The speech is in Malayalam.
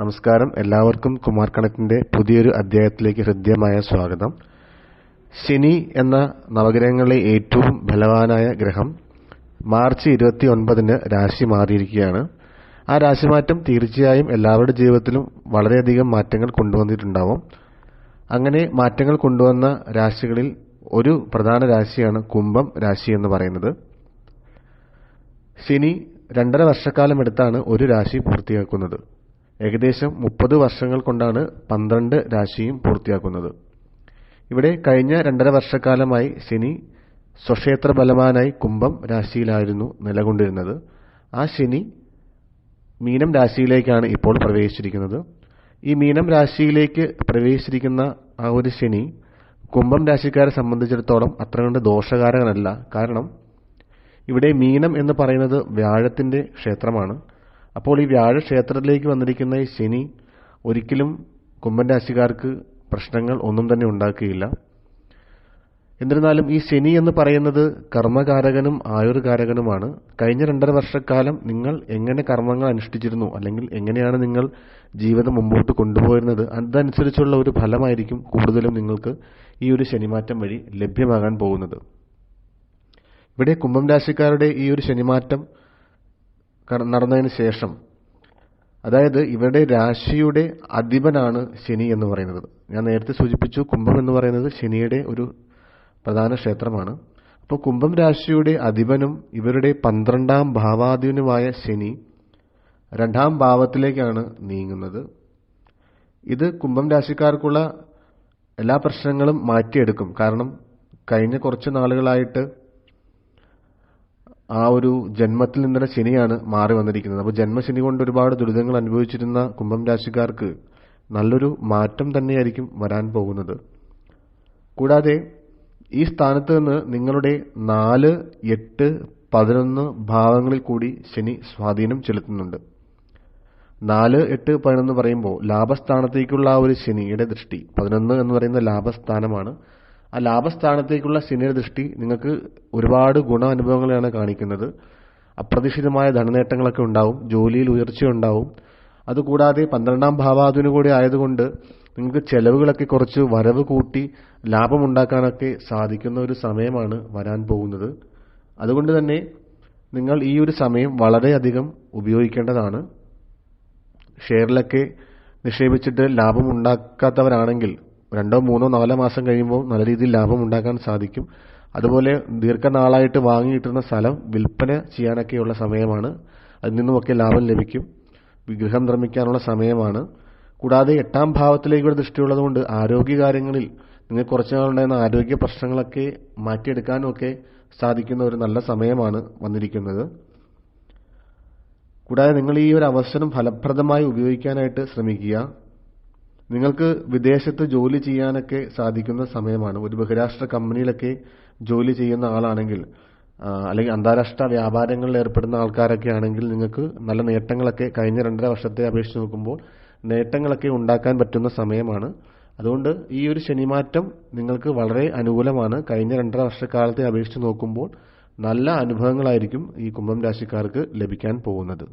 നമസ്കാരം. എല്ലാവർക്കും കുമാർ കണക്കിന്റെ പുതിയൊരു അധ്യായത്തിലേക്ക് ഹൃദ്യമായ സ്വാഗതം. ശനി എന്ന നവഗ്രഹങ്ങളിലെ ഏറ്റവും ബലവാനായ ഗ്രഹം മാർച്ച് ഇരുപത്തി ഒൻപതിന് രാശി മാറിയിരിക്കുകയാണ്. ആ രാശിമാറ്റം തീർച്ചയായും എല്ലാവരുടെ ജീവിതത്തിലും വളരെയധികം മാറ്റങ്ങൾ കൊണ്ടുവന്നിട്ടുണ്ടാവും. അങ്ങനെ മാറ്റങ്ങൾ കൊണ്ടുവന്ന രാശികളിൽ ഒരു പ്രധാന രാശിയാണ് കുംഭം രാശി എന്ന് പറയുന്നത്. ശനി രണ്ടര വർഷക്കാലം എടുത്താണ് ഒരു രാശി പൂർത്തിയാക്കുന്നത്. ഏകദേശം മുപ്പത് വർഷങ്ങൾ കൊണ്ടാണ് പന്ത്രണ്ട് രാശിയും പൂർത്തിയാക്കുന്നത്. ഇവിടെ കഴിഞ്ഞ രണ്ടര വർഷക്കാലമായി ശനി സ്വക്ഷേത്ര ബലവാനായി കുംഭം രാശിയിലായിരുന്നു നിലകൊണ്ടിരുന്നത്. ആ ശനി മീനം രാശിയിലേക്കാണ് ഇപ്പോൾ പ്രവേശിച്ചിരിക്കുന്നത്. ഈ മീനം രാശിയിലേക്ക് പ്രവേശിച്ചിരിക്കുന്ന ആ ഒരു ശനി കുംഭം രാശിക്കാരെ സംബന്ധിച്ചിടത്തോളം അത്ര കണ്ട് ദോഷകാരകനല്ല. കാരണം ഇവിടെ മീനം എന്ന് പറയുന്നത് വ്യാഴത്തിന്റെ ക്ഷേത്രമാണ്. അപ്പോൾ ഈ വ്യാഴ ക്ഷേത്രത്തിലേക്ക് വന്നിരിക്കുന്ന ഈ ശനി ഒരിക്കലും കുംഭൻ രാശിക്കാർക്ക് പ്രശ്നങ്ങൾ ഒന്നും തന്നെ ഉണ്ടാക്കുകയില്ല. എന്നിരുന്നാലും ഈ ശനി എന്ന് പറയുന്നത് കർമ്മകാരകനും ആയുർകാരകനുമാണ്. കഴിഞ്ഞ രണ്ടര വർഷക്കാലം നിങ്ങൾ എങ്ങനെ കർമ്മങ്ങൾ അനുഷ്ഠിച്ചിരുന്നു? അല്ലെങ്കിൽ എങ്ങനെയാണ് നിങ്ങൾ ജീവിതം മുമ്പോട്ട് കൊണ്ടുപോയിരുന്നത്? അതനുസരിച്ചുള്ള ഒരു ഫലമായിരിക്കും കൂടുതലും നിങ്ങൾക്ക് ഈ ഒരു ശനിമാറ്റം വഴി ലഭ്യമാകാൻ പോകുന്നത്. ഇവിടെ കുംഭം രാശിക്കാരുടെ ഈ ഒരു ശനിമാറ്റം നടന്നതിന് ശേഷം. അതായത് ഇവരുടെ രാശിയുടെ അധിപനാണ് ശനി എന്ന് പറയുന്നത്. ഞാൻ നേരത്തെ സൂചിപ്പിച്ചു കുംഭം എന്ന് പറയുന്നത് ശനിയുടെ ഒരു പ്രധാന ക്ഷേത്രമാണ്. അപ്പോൾ കുംഭം രാശിയുടെ അധിപനും ഇവരുടെ പന്ത്രണ്ടാം ഭാവാധിപനുമായ ശനി രണ്ടാം ഭാവത്തിലേക്കാണ് നീങ്ങുന്നത്. ഇത് കുംഭം രാശിക്കാർക്കുള്ള എല്ലാ പ്രശ്നങ്ങളും മാറ്റിയെടുക്കും. കാരണം കഴിഞ്ഞ കുറച്ച് നാളുകളായിട്ട് ആ ഒരു ജന്മത്തിൽ നിന്നുള്ള ശനിയാണ് മാറി വന്നിരിക്കുന്നത്. അപ്പോൾ ജന്മശനി കൊണ്ട് ഒരുപാട് ദുരിതങ്ങൾ അനുഭവിച്ചിരുന്ന കുംഭം രാശിക്കാർക്ക് നല്ലൊരു മാറ്റം തന്നെയായിരിക്കും വരാൻ പോകുന്നത്. കൂടാതെ ഈ സ്ഥാനത്ത് നിന്ന് നിങ്ങളുടെ നാല് എട്ട് പതിനൊന്ന് ഭാവങ്ങളിൽ കൂടി ശനി സ്വാധീനം ചെലുത്തുന്നുണ്ട്. നാല് എട്ട് പതിനൊന്ന് പറയുമ്പോൾ ലാഭസ്ഥാനത്തേക്കുള്ള ആ ഒരു ശനിയുടെ ദൃഷ്ടി പതിനൊന്ന് എന്ന് പറയുന്ന ലാഭസ്ഥാനമാണ് ആ ലാഭസ്ഥാനത്തേക്കുള്ള ശനിയുടെ ദൃഷ്ടി നിങ്ങൾക്ക് ഒരുപാട് ഗുണ അനുഭവങ്ങളെയാണ് കാണിക്കുന്നത്. അപ്രതീക്ഷിതമായ ധനനേട്ടങ്ങളൊക്കെ ഉണ്ടാവും ജോലിയിൽ ഉയർച്ചയുണ്ടാവും അതുകൂടാതെ പന്ത്രണ്ടാം ഭാവാധുവിന് കൂടി ആയതുകൊണ്ട് നിങ്ങൾക്ക് ചെലവുകളൊക്കെ കുറച്ച് വരവ് കൂട്ടി ലാഭമുണ്ടാക്കാനൊക്കെ സാധിക്കുന്ന ഒരു സമയമാണ് വരാൻ പോകുന്നത്. അതുകൊണ്ട് തന്നെ നിങ്ങൾ ഈ ഒരു സമയം വളരെയധികം ഉപയോഗിക്കേണ്ടതാണ്. ഷെയറിലൊക്കെ നിക്ഷേപിച്ചിട്ട് ലാഭം ഉണ്ടാക്കാത്തവരാണെങ്കിൽ രണ്ടോ മൂന്നോ നാലോ മാസം കഴിയുമ്പോൾ നല്ല രീതിയിൽ ലാഭം ഉണ്ടാക്കാൻ സാധിക്കും. അതുപോലെ ദീർഘനാളായിട്ട് വാങ്ങിയിട്ടുന്ന സ്ഥലം വിൽപ്പന ചെയ്യാനൊക്കെയുള്ള സമയമാണ്. അതിൽ നിന്നുമൊക്കെ ലാഭം ലഭിക്കും. വിഗ്രഹം നിർമ്മിക്കാനുള്ള സമയമാണ്. കൂടാതെ എട്ടാം ഭാവത്തിലേക്കുള്ള ദൃഷ്ടിയുള്ളതുകൊണ്ട് ആരോഗ്യകാര്യങ്ങളിൽ നിങ്ങൾ കുറച്ച് നാളുണ്ടായിരുന്ന ആരോഗ്യ പ്രശ്നങ്ങളൊക്കെ മാറ്റിയെടുക്കാനും ഒക്കെ സാധിക്കുന്ന ഒരു നല്ല സമയമാണ് വന്നിരിക്കുന്നത്. കൂടാതെ നിങ്ങൾ ഈ ഒരു അവസരം ഫലപ്രദമായി ഉപയോഗിക്കാനായിട്ട് ശ്രമിക്കുക. നിങ്ങൾക്ക് വിദേശത്ത് ജോലി ചെയ്യാനൊക്കെ സാധിക്കുന്ന സമയമാണ്. ഒരു ബഹിരാഷ്ട്ര കമ്പനിയിലൊക്കെ ജോലി ചെയ്യുന്ന ആളാണെങ്കിൽ അല്ലെങ്കിൽ അന്താരാഷ്ട്ര വ്യാപാരങ്ങളിൽ ഏർപ്പെടുന്ന ആൾക്കാരൊക്കെ ആണെങ്കിൽ നിങ്ങൾക്ക് നല്ല നേട്ടങ്ങളൊക്കെ കഴിഞ്ഞ രണ്ടര വർഷത്തെ അപേക്ഷിച്ച് നോക്കുമ്പോൾ നേട്ടങ്ങളൊക്കെ ഉണ്ടാക്കാൻ പറ്റുന്ന സമയമാണ്. അതുകൊണ്ട് ഈ ഒരു ശനിമാറ്റം നിങ്ങൾക്ക് വളരെ അനുകൂലമാണ്. കഴിഞ്ഞ രണ്ടര വർഷക്കാലത്തെ അപേക്ഷിച്ച് നോക്കുമ്പോൾ നല്ല അനുഭവങ്ങളായിരിക്കും ഈ കുംഭം രാശിക്കാർക്ക് ലഭിക്കാൻ പോകുന്നത്.